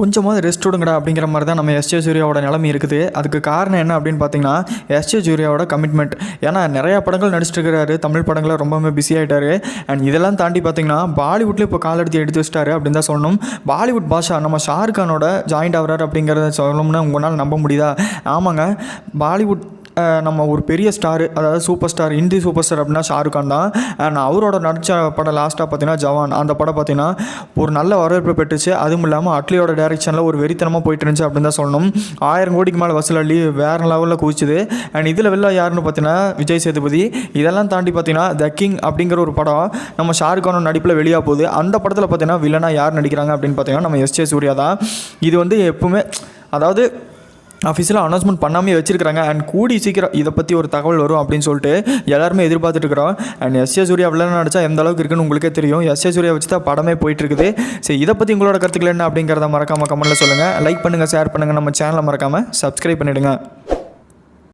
கொஞ்சமாவது ரெஸ்ட் விடுங்கடா அப்படிங்கிற மாதிரி தான் நம்ம எஸ்ஜே சூர்யாவோட நிலைமை இருக்குது. அதுக்கு காரணம் என்ன அப்படின்னு பார்த்தீங்கன்னா எஸ்ஜே சூர்யாவோட கமிட்மெண்ட் ஏன்னா நிறையா படங்கள் நடிச்சிட்டு இருக்கிறாரு தமிழ் படங்களை ரொம்பவே பிஸி ஆகிட்டாரு அண்ட் இதெல்லாம் தாண்டி பார்த்தீங்கன்னா பாலிவுட்டில் இப்போ கால் எடுத்து வச்சிட்டாரு அப்படின்னு தான் சொல்லணும். பாலிவுட் பாஷா நம்ம ஷாருக்கானோட ஜாயிண்ட் ஆகிறார் அப்படிங்கிறத சொல்லணும்னா உங்களால் நம்ப முடியுதா? ஆமாங்க. பாலிவுட் நம்ம ஒரு பெரிய ஸ்டார் அதாவது super star Hindi super star அப்படின்னா ஷாருக் கான் தான். அண்ட் அவரோட நடித்த படம் லாஸ்ட்டாக பார்த்தீங்கன்னா ஜவான். அந்த படம் பார்த்தீங்கன்னா ஒரு நல்ல வரவேற்பு பெற்றுச்சு. அதுவும் இல்லாமல் அட்லியோட டேரெக்ஷனில் ஒரு வெறித்தனமாக போயிட்டு இருந்துச்சு அப்படின்னு தான் சொல்லணும். ஆயிரம் கோடிக்கு மேலே வசூல் அள்ளி வேறு லெவலில் குவிச்சுது. அண்ட் இதில் வெளில யாருன்னு பார்த்தீங்கன்னா விஜய் சேதுபதி. இதெல்லாம் தாண்டி பார்த்தீங்கன்னா த கிங் அப்படிங்கிற ஒரு படம் நம்ம ஷாருக் கானோட நடிப்பில் வெளியாக போகுது. அந்த படத்தில் பார்த்தீங்கன்னா வில்லனா யார் நடிக்கிறாங்க அப்படின்னு பார்த்தீங்கன்னா நம்ம எஸ்ஜே சூர்யா தான். இது வந்து எப்பவுமே அதாவது அஃபிஷியலாக அனௌன்ஸ்மெண்ட் பண்ணாமே வச்சிருக்காங்க அண்ட் கூடி சீக்கிரம் இதை பற்றி ஒரு தகவல் வரும் அப்படின்னு சொல்லிட்டு எல்லாருமே எதிர்பார்த்துட்டு இருக்கிறோம். And S A Suriya villain நடிச்சா எந்த அளவுக்கு இருக்குன்னு உங்களுக்கே தெரியும். எஸ் ஏ சூர்யா வச்சு தான் படமே போயிட்டு இருக்குது சரி இதை பற்றி உங்களோட கருத்துக்கள் என்ன அப்படிங்கிறத மறக்காமல் கமெண்ட்டில் சொல்லுங்கள் லைக் பண்ணுங்கள் ஷேர் பண்ணுங்கள் நம்ம சேனலை மறக்காமல் சப்ஸ்கிரைப் பண்ணிவிடுங்க